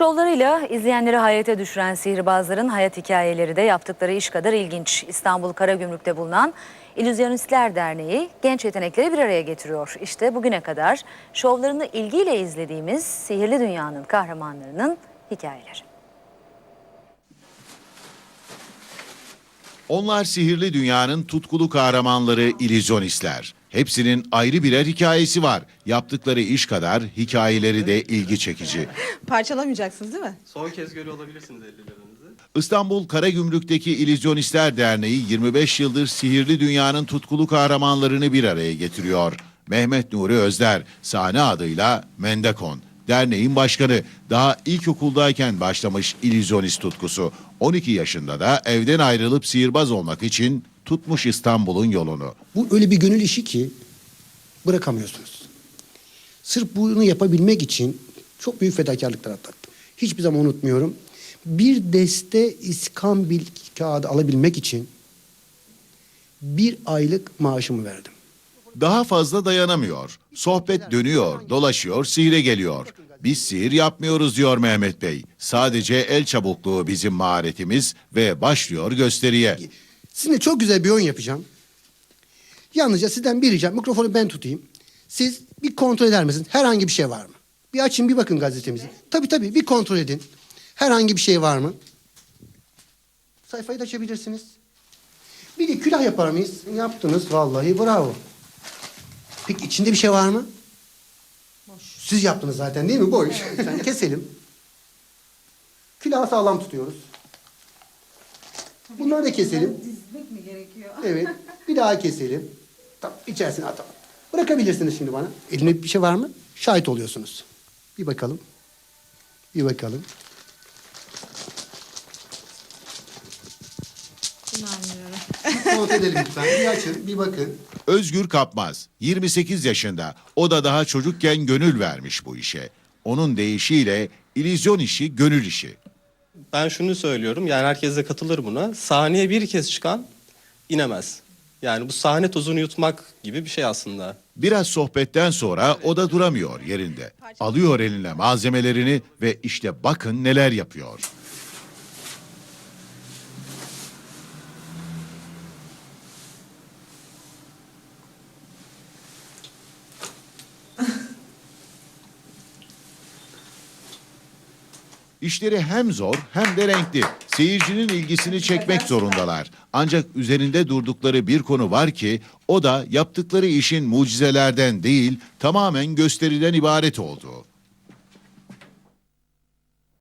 Şovlarıyla izleyenleri hayrete düşüren sihirbazların hayat hikayeleri de yaptıkları iş kadar ilginç. İstanbul Karagümrük'te bulunan İllüzyonistler Derneği genç yetenekleri bir araya getiriyor. İşte bugüne kadar şovlarını ilgiyle izlediğimiz sihirli dünyanın kahramanlarının hikayeleri. Onlar sihirli dünyanın tutkulu kahramanları illüzyonistler. Hepsinin ayrı birer hikayesi var. Yaptıkları iş kadar hikayeleri de ilgi çekici. Parçalamayacaksınız değil mi? Son kez görüyor olabilirsiniz ellerinizi. İstanbul Karagümrük'teki İllüzyonistler Derneği 25 yıldır sihirli dünyanın tutkulu kahramanlarını bir araya getiriyor. Mehmet Nuri Özder, sahne adıyla Mendekon. Derneğin başkanı daha ilkokuldayken başlamış illüzyonist tutkusu. 12 yaşında da evden ayrılıp sihirbaz olmak için tutmuş İstanbul'un yolunu. Bu öyle bir gönül işi ki bırakamıyorsunuz. Sırf bunu yapabilmek için çok büyük fedakarlıklar atlattım. Hiçbir zaman unutmuyorum. Bir deste iskambil kağıdı alabilmek için bir aylık maaşımı verdim. Daha fazla dayanamıyor. Sohbet dönüyor, dolaşıyor, sihre geliyor. Biz sihir yapmıyoruz diyor Mehmet Bey. Sadece el çabukluğu bizim maharetimiz ve başlıyor gösteriye. Sizinle çok güzel bir oyun yapacağım. Yalnızca sizden bir ricam, mikrofonu ben tutayım. Siz bir kontrol eder misiniz? Herhangi bir şey var mı? Bir açın bir bakın gazetemizi. Tabii tabii bir kontrol edin. Herhangi bir şey var mı? Sayfayı da açabilirsiniz. Bir de külah yapar mıyız? Yaptınız vallahi bravo. Peki içinde bir şey var mı? Siz yaptınız zaten değil mi? Boş. Sen keselim. Külahı sağlam tutuyoruz. Bunları da keselim. Dizmek mi gerekiyor? Evet. Bir daha keselim. Tamam. içerisine atalım. Bırakabilirsiniz şimdi bana. Elimde bir şey var mı? Şahit oluyorsunuz. Bir bakalım. Bir bakalım. İnanmıyorum. Kontrol edelim lütfen. Bir açın, bir bakın. Özgür Kapmaz, 28 yaşında. O da daha çocukken gönül vermiş bu işe. Onun deyişiyle illüzyon işi gönül işi. Ben şunu söylüyorum yani herkes de katılır buna. Sahneye bir kez çıkan inemez. Yani bu sahne tozunu yutmak gibi bir şey aslında. Biraz sohbetten sonra o da duramıyor yerinde. Alıyor eline malzemelerini ve işte bakın neler yapıyor. İşleri hem zor hem de renkli. Seyircinin ilgisini çekmek zorundalar. Ancak üzerinde durdukları bir konu var ki o da yaptıkları işin mucizelerden değil tamamen gösteriden ibaret olduğu.